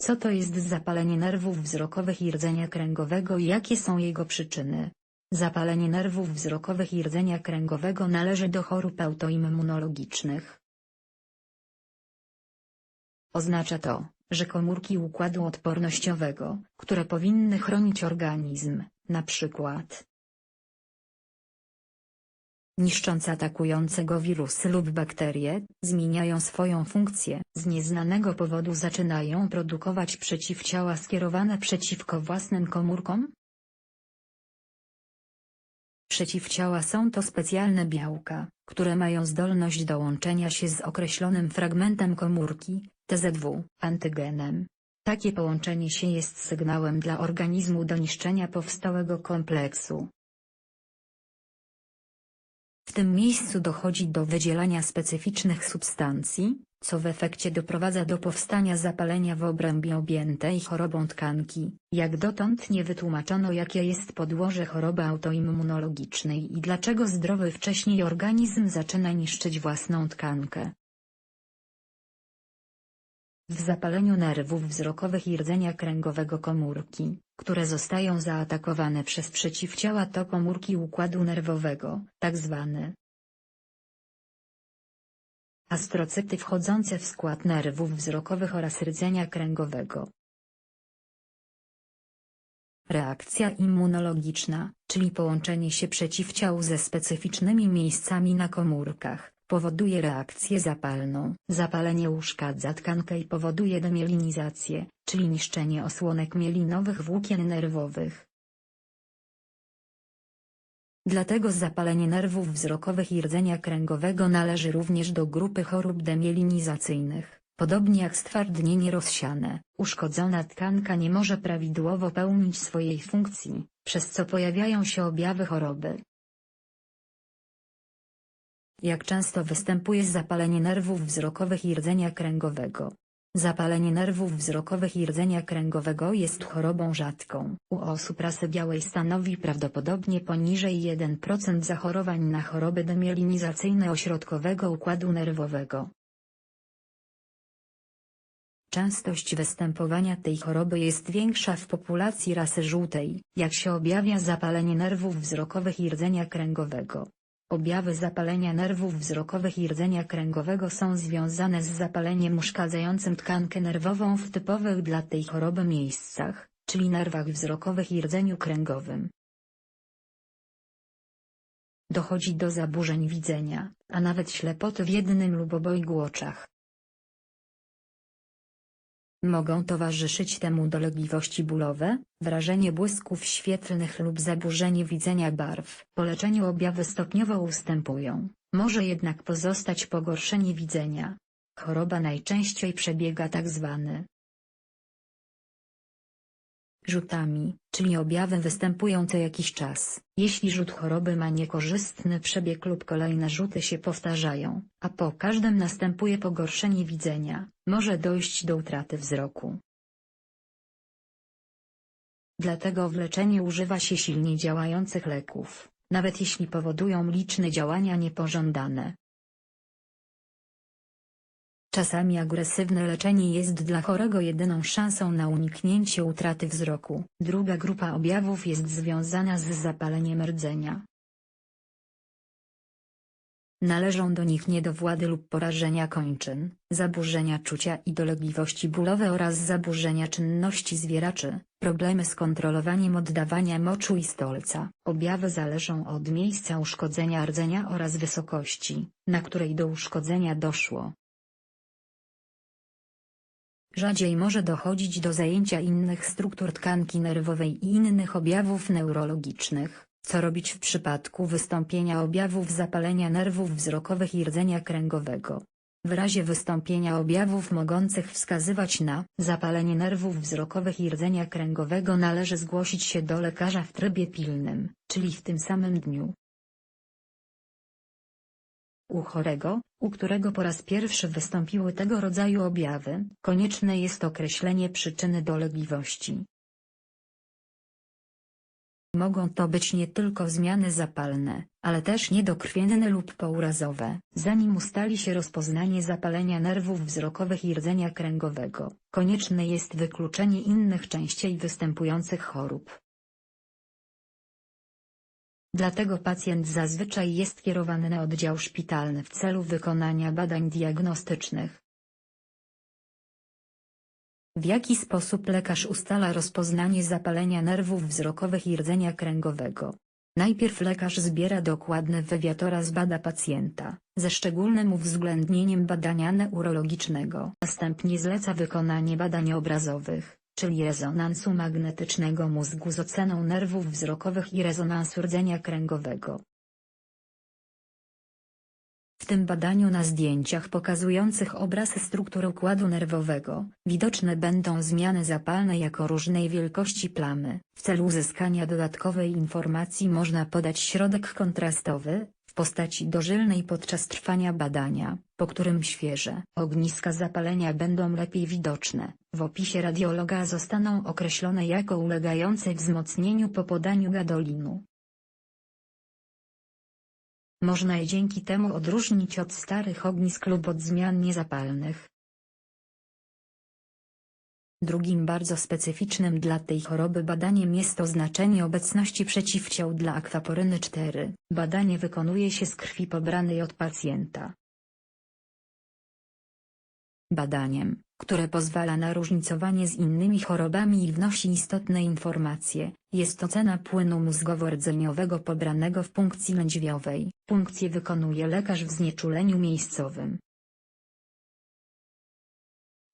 Co to jest zapalenie nerwów wzrokowych i rdzenia kręgowego i jakie są jego przyczyny? Zapalenie nerwów wzrokowych i rdzenia kręgowego należy do chorób autoimmunologicznych. Oznacza to, że komórki układu odpornościowego, które powinny chronić organizm, na przykład niszcząc atakującego wirusy lub bakterie, zmieniają swoją funkcję. Z nieznanego powodu zaczynają produkować przeciwciała skierowane przeciwko własnym komórkom? Przeciwciała są to specjalne białka, które mają zdolność do łączenia się z określonym fragmentem komórki, TZW, antygenem. Takie połączenie się jest sygnałem dla organizmu do niszczenia powstałego kompleksu. Tym miejscu dochodzi do wydzielania specyficznych substancji, co w efekcie doprowadza do powstania zapalenia w obrębie objętej chorobą tkanki. Jak dotąd nie wytłumaczono jakie jest podłoże choroby autoimmunologicznej i dlaczego zdrowy wcześniej organizm zaczyna niszczyć własną tkankę. W zapaleniu nerwów wzrokowych i rdzenia kręgowego komórki, które zostają zaatakowane przez przeciwciała to komórki układu nerwowego, tzw. astrocyty wchodzące w skład nerwów wzrokowych oraz rdzenia kręgowego. Reakcja immunologiczna, czyli połączenie się przeciwciał ze specyficznymi miejscami na komórkach, powoduje reakcję zapalną. Zapalenie uszkadza tkankę i powoduje demielinizację, czyli niszczenie osłonek mielinowych włókien nerwowych. Dlatego zapalenie nerwów wzrokowych i rdzenia kręgowego należy również do grupy chorób demyelinizacyjnych. Podobnie jak stwardnienie rozsiane, uszkodzona tkanka nie może prawidłowo pełnić swojej funkcji, przez co pojawiają się objawy choroby. Jak często występuje zapalenie nerwów wzrokowych i rdzenia kręgowego? Zapalenie nerwów wzrokowych i rdzenia kręgowego jest chorobą rzadką. U osób rasy białej stanowi prawdopodobnie poniżej 1% zachorowań na choroby demielinizacyjne ośrodkowego układu nerwowego. Częstość występowania tej choroby jest większa w populacji rasy żółtej, jak się objawia zapalenie nerwów wzrokowych i rdzenia kręgowego. Objawy zapalenia nerwów wzrokowych i rdzenia kręgowego są związane z zapaleniem uszkadzającym tkankę nerwową w typowych dla tej choroby miejscach, czyli nerwach wzrokowych i rdzeniu kręgowym. Dochodzi do zaburzeń widzenia, a nawet ślepoty w jednym lub obojgu oczach. Mogą towarzyszyć temu dolegliwości bólowe, wrażenie błysków świetlnych lub zaburzenie widzenia barw. Po leczeniu objawy stopniowo ustępują, może jednak pozostać pogorszenie widzenia. Choroba najczęściej przebiega tak zwany rzutami, czyli objawy występują co jakiś czas. Jeśli rzut choroby ma niekorzystny przebieg lub kolejne rzuty się powtarzają, a po każdym następuje pogorszenie widzenia, może dojść do utraty wzroku. Dlatego w leczeniu używa się silnie działających leków, nawet jeśli powodują liczne działania niepożądane. Czasami agresywne leczenie jest dla chorego jedyną szansą na uniknięcie utraty wzroku. Druga grupa objawów jest związana z zapaleniem rdzenia. Należą do nich niedowłady lub porażenia kończyn, zaburzenia czucia i dolegliwości bólowe oraz zaburzenia czynności zwieraczy, problemy z kontrolowaniem oddawania moczu i stolca. Objawy zależą od miejsca uszkodzenia rdzenia oraz wysokości, na której do uszkodzenia doszło. Rzadziej może dochodzić do zajęcia innych struktur tkanki nerwowej i innych objawów neurologicznych, co robić w przypadku wystąpienia objawów zapalenia nerwów wzrokowych i rdzenia kręgowego. W razie wystąpienia objawów mogących wskazywać na zapalenie nerwów wzrokowych i rdzenia kręgowego należy zgłosić się do lekarza w trybie pilnym, czyli w tym samym dniu. U chorego, u którego po raz pierwszy wystąpiły tego rodzaju objawy, konieczne jest określenie przyczyny dolegliwości. Mogą to być nie tylko zmiany zapalne, ale też niedokrwienne lub pourazowe. Zanim ustali się rozpoznanie zapalenia nerwów wzrokowych i rdzenia kręgowego, konieczne jest wykluczenie innych częściej występujących chorób. Dlatego pacjent zazwyczaj jest kierowany na oddział szpitalny w celu wykonania badań diagnostycznych. W jaki sposób lekarz ustala rozpoznanie zapalenia nerwów wzrokowych i rdzenia kręgowego? Najpierw lekarz zbiera dokładny wywiad oraz bada pacjenta, ze szczególnym uwzględnieniem badania neurologicznego. Następnie zleca wykonanie badań obrazowych, czyli rezonansu magnetycznego mózgu z oceną nerwów wzrokowych i rezonansu rdzenia kręgowego. W tym badaniu na zdjęciach pokazujących obraz struktur układu nerwowego, widoczne będą zmiany zapalne jako różnej wielkości plamy. W celu uzyskania dodatkowej informacji można podać środek kontrastowy, w postaci dożylnej podczas trwania badania, po którym świeże ogniska zapalenia będą lepiej widoczne. W opisie radiologa zostaną określone jako ulegające wzmocnieniu po podaniu gadolinu. Można je dzięki temu odróżnić od starych ognisk lub od zmian niezapalnych. Drugim bardzo specyficznym dla tej choroby badaniem jest oznaczenie obecności przeciwciał dla akwaporyny 4. Badanie wykonuje się z krwi pobranej od pacjenta. Badaniem, które pozwala na różnicowanie z innymi chorobami i wnosi istotne informacje, jest ocena płynu mózgowo-rdzeniowego pobranego w punkcji lędźwiowej. Punkcję wykonuje lekarz w znieczuleniu miejscowym.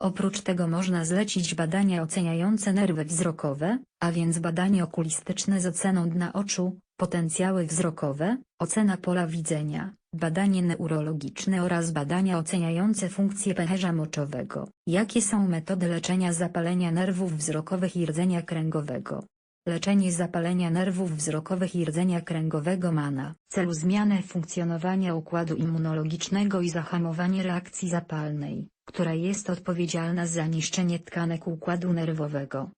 Oprócz tego można zlecić badania oceniające nerwy wzrokowe, a więc badanie okulistyczne z oceną dna oczu, potencjały wzrokowe, ocena pola widzenia, badanie neurologiczne oraz badania oceniające funkcję pęcherza moczowego. Jakie są metody leczenia zapalenia nerwów wzrokowych i rdzenia kręgowego? Leczenie zapalenia nerwów wzrokowych i rdzenia kręgowego ma na celu zmianę funkcjonowania układu immunologicznego i zahamowanie reakcji zapalnej, która jest odpowiedzialna za niszczenie tkanek układu nerwowego.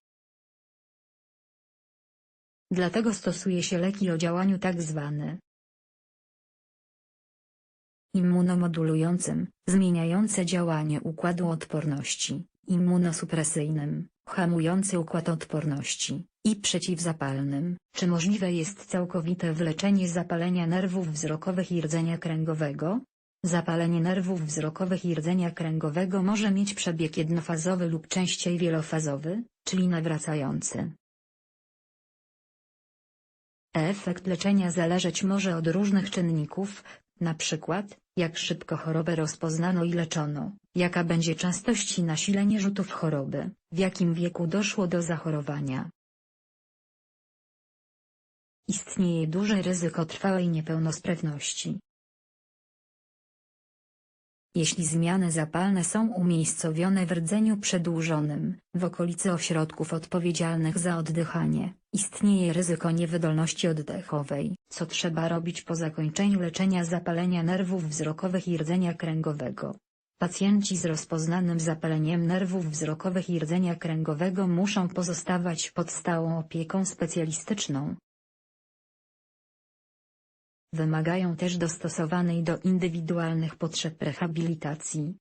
Dlatego stosuje się leki o działaniu tzw. immunomodulującym, zmieniające działanie układu odporności, immunosupresyjnym, hamujący układ odporności, i przeciwzapalnym. Czy możliwe jest całkowite wyleczenie zapalenia nerwów wzrokowych i rdzenia kręgowego? Zapalenie nerwów wzrokowych i rdzenia kręgowego może mieć przebieg jednofazowy lub częściej wielofazowy, czyli nawracający. Efekt leczenia zależeć może od różnych czynników, na przykład, jak szybko chorobę rozpoznano i leczono, jaka będzie częstość i nasilenie rzutów choroby, w jakim wieku doszło do zachorowania. Istnieje duże ryzyko trwałej niepełnosprawności. Jeśli zmiany zapalne są umiejscowione w rdzeniu przedłużonym, w okolicy ośrodków odpowiedzialnych za oddychanie, istnieje ryzyko niewydolności oddechowej, co trzeba robić po zakończeniu leczenia zapalenia nerwów wzrokowych i rdzenia kręgowego. Pacjenci z rozpoznanym zapaleniem nerwów wzrokowych i rdzenia kręgowego muszą pozostawać pod stałą opieką specjalistyczną, Wymagają też dostosowanej do indywidualnych potrzeb rehabilitacji,